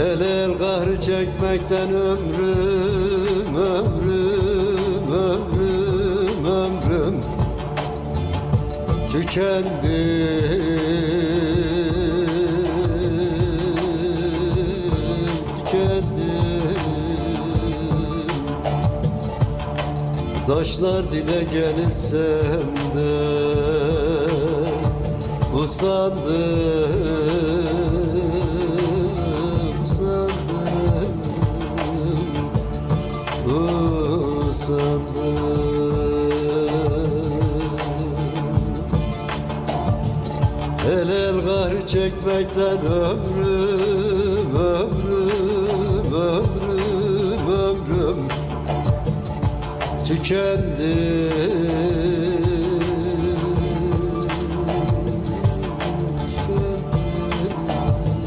El el kahrı çekmekten ömrüm, ömrüm, ömrüm, ömrüm. Tükendi. Tükendi. Taşlar dile gelilsem de usandım, usandım. El el kahrı çekmekten ömrüm, ömrüm, ömrüm, ömrüm tükendi